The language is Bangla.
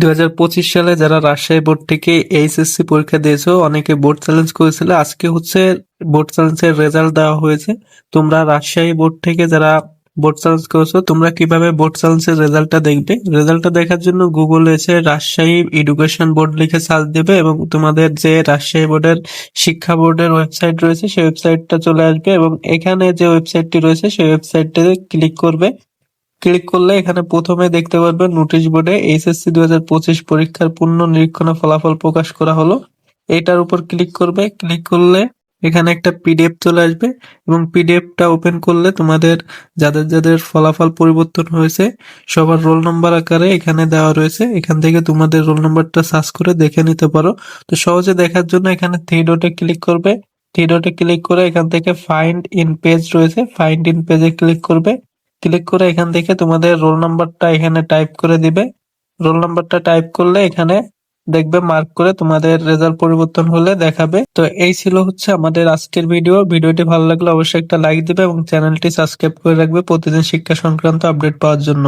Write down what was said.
দুই হাজার পঁচিশ সালে যারা রাজশাহী বোর্ড থেকে এইচএসসি পরীক্ষা দিয়েছ, অনেকে বোর্ড চ্যালেঞ্জ করেছিল। আজকে হচ্ছে বোর্ড চ্যালেঞ্জের রেজাল্ট দেওয়া হয়েছে। তোমরা রাজশাহী বোর্ড থেকে যারা বোর্ড চ্যালেঞ্জ করেছ, তোমরা কীভাবে বোর্ড চ্যালেঞ্জের রেজাল্টটা দেখবে? রেজাল্টটা দেখার জন্য গুগলে এসে রাজশাহী এডুকেশন বোর্ড লিখে সার্চ দেবে এবং তোমাদের যে রাজশাহী বোর্ডের শিক্ষা বোর্ডের ওয়েবসাইট রয়েছে, সেই ওয়েবসাইটটা চলে আসবে এবং এখানে যে ওয়েবসাইটটি রয়েছে, সেই ওয়েবসাইটটিতে ক্লিক করবে। ক্লিক করলে এখানে প্রথমে দেখতে পারবেন নোটিশ বোর্ডে এইচএসসি দুই হাজার পঁচিশ পরীক্ষার পূর্ণ নিরীক্ষণ ফলাফল প্রকাশ করা হলো। এটার উপর ক্লিক করবে। ক্লিক করলে এখানে একটা পিডিএফ চলে আসবে এবং পিডিএফটা ওপেন করলে তোমাদের যাদের যাদের ফলাফল পরিবর্তন হয়েছে, সবার রোল নম্বর আকারে এখানে দেওয়া রয়েছে। এখান থেকে তোমাদের রোল নম্বরটা সার্চ করে দেখে নিতে পারো। তো সহজে দেখার জন্য এখানে থ্রি ডটে ক্লিক করবে। থ্রি ডটে ক্লিক করে এখান থেকে ফাইন্ড ইন পেজ রয়েছে। ফাইন্ড ইন পেজে ক্লিক করবে। ক্লিক করে এখান থেকে তোমাদের রোল নাম্বারটা এখানে টাইপ করে দিবে। রোল নাম্বারটা টাইপ করলে এখানে দেখবে মার্ক করে তোমাদের রেজাল্ট পরিবর্তন হলে দেখাবে। তো এই ছিল হচ্ছে আমাদের আজকের ভিডিও ভিডিওটি ভালো লাগলে অবশ্যই একটা লাইক দিবে এবং চ্যানেলটি সাবস্ক্রাইব করে রাখবে প্রতিদিন শিক্ষা সংক্রান্ত আপডেট পাওয়ার জন্য।